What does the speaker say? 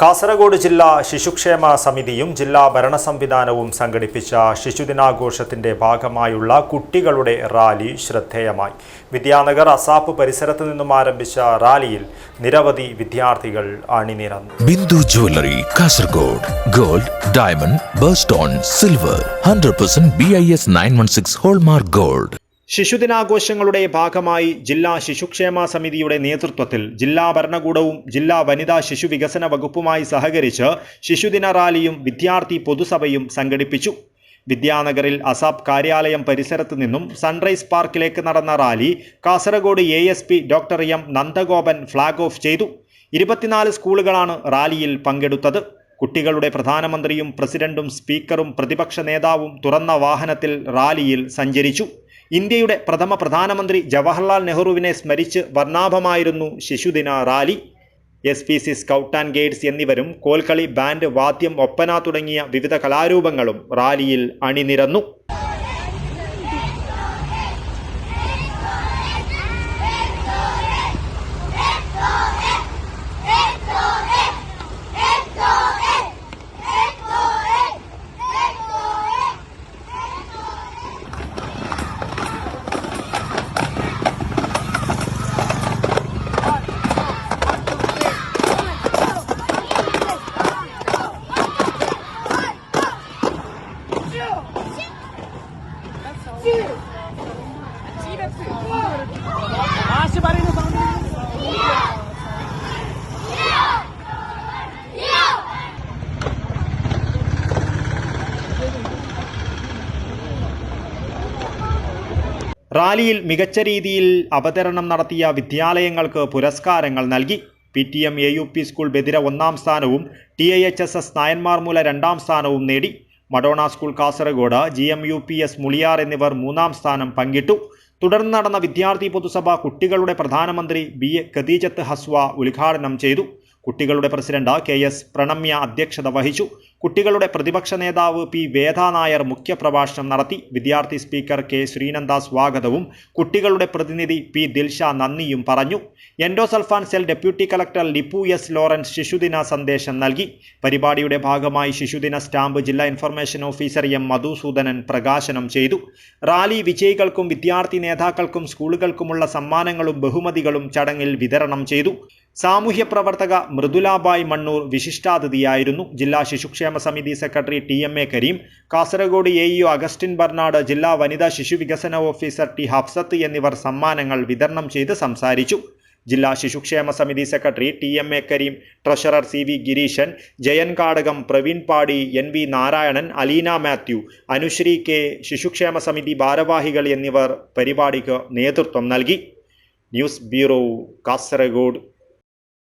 കാസർഗോഡ് ജില്ലാ ശിശുക്ഷേമ സമിതിയും ജില്ലാ ഭരണ സംവിധാനവും സംഘടിപ്പിച്ച ശിശുദിനാഘോഷത്തിന്റെ ഭാഗമായുള്ള കുട്ടികളുടെ റാലി ശ്രദ്ധേയമായി. വിദ്യാനഗർ അസാപ്പ് പരിസരത്ത് നിന്നും ആരംഭിച്ച റാലിയിൽ നിരവധി വിദ്യാർത്ഥികൾ അണിനിരന്നു. Bindu jewellery Kasaragod gold diamond birthstone silver hundred percent B I S nine one six hallmark gold ശിശുദിനാഘോഷങ്ങളുടെ ഭാഗമായി ജില്ലാ ശിശുക്ഷേമ സമിതിയുടെ നേതൃത്വത്തിൽ ജില്ലാ ഭരണകൂടവും ജില്ലാ വനിതാ ശിശു വികസന വകുപ്പുമായി സഹകരിച്ച് ശിശുദിന റാലിയും വിദ്യാർത്ഥി പൊതുസഭയും സംഘടിപ്പിച്ചു. വിദ്യാനഗറിൽ അസാബ് കാര്യാലയം പരിസരത്ത് നിന്നും സൺറൈസ് പാർക്കിലേക്ക് നടന്ന rally Kasaragod A S P doctor M Nandagopan flag off ചെയ്തു. ഇരുപത്തിനാല് സ്കൂളുകളാണ് റാലിയിൽ പങ്കെടുത്തത്. കുട്ടികളുടെ പ്രധാനമന്ത്രിയും പ്രസിഡന്റും സ്പീക്കറും പ്രതിപക്ഷ നേതാവും തുറന്ന വാഹനത്തിൽ റാലിയിൽ സഞ്ചരിച്ചു. ഇന്ത്യയുടെ പ്രഥമ പ്രധാനമന്ത്രി ജവഹർലാൽ നെഹ്റുവിനെ സ്മരിച്ച് വർണാഭമായിരുന്നു ശിശുദിന rally. S P C scout and guides എന്നിവരും കോൽക്കളി ബാൻഡ് വാദ്യം ഒപ്പന തുടങ്ങിയ വിവിധ കലാരൂപങ്ങളും റാലിയിൽ അണിനിരന്നു. റാലിയിൽ മികച്ച രീതിയിൽ അവതരണം നടത്തിയ വിദ്യാലയങ്ങൾക്ക് പുരസ്കാരങ്ങൾ നൽകി. P T M A U P school Badira ഒന്നാം സ്ഥാനവും T I H S S Nayanmarmoola രണ്ടാം സ്ഥാനവും നേടി. Madonna school Kasaragod G M U P S Muliyar എന്നിവർ മൂന്നാം സ്ഥാനം പങ്കിട്ടു. തുടർന്ന് നടന്ന വിദ്യാർത്ഥി പൊതുസഭ കുട്ടികളുടെ പ്രധാനമന്ത്രി ബി എ ഖദീജത്ത് ഹസ്വ ഉദ്ഘാടനം ചെയ്തു. കുട്ടികളുടെ പ്രസിഡന്റ് കെ എസ് പ്രണമ്യ അധ്യക്ഷത വഹിച്ചു. കുട്ടികളുടെ പ്രതിപക്ഷ നേതാവ് പി. വേദാനായർ മുഖ്യപ്രഭാഷണം നടത്തി. വിദ്യാർത്ഥി സ്പീക്കർ കെ. ശ്രീനന്ദ സ്വാഗതവും കുട്ടികളുടെ പ്രതിനിധി പി. ദിൽഷ നന്ദിയും പറഞ്ഞു. Endosulfan cell deputy collector Lippu S. Lawrence ശിശുദിന സന്ദേശം നൽകി. പരിപാടിയുടെ ഭാഗമായി ശിശുദിന സ്റ്റാമ്പ് ജില്ലാ ഇൻഫർമേഷൻ ഓഫീസർ എം. മധുസൂദനൻ പ്രകാശനം ചെയ്തു. റാലി വിജയികൾക്കും വിദ്യാർത്ഥി നേതാക്കൾക്കും സ്കൂളുകൾക്കുമുള്ള സമ്മാനങ്ങളും ബഹുമതികളും ചടങ്ങിൽ വിതരണം ചെയ്തു. സാമൂഹ്യ പ്രവർത്തക മൃദുലാബായ് മണ്ണൂർ വിശിഷ്ടാതിഥിയായിരുന്നു. ജില്ലാ ശിശുക്ഷേമ സമിതി secretary T M A Karim Kasaragod A EO Augustine Bernard ജില്ലാ വനിതാ ശിശുവികസന ഓഫീസർ ടി ഹഫ്സത്ത് എന്നിവർ സമ്മാനങ്ങൾ വിതരണം ചെയ്ത് സംസാരിച്ചു. ജില്ലാ ശിശുക്ഷേമ സമിതി secretary T M A Karim treasurer C V Gireesan Jayan Kadakam Praveen Padi N V Narayanan Aleena Mathew Anushree K ശിശുക്ഷേമ സമിതി ഭാരവാഹികൾ എന്നിവർ പരിപാടിക്ക് നേതൃത്വം നൽകി. News bureau Kasaragod.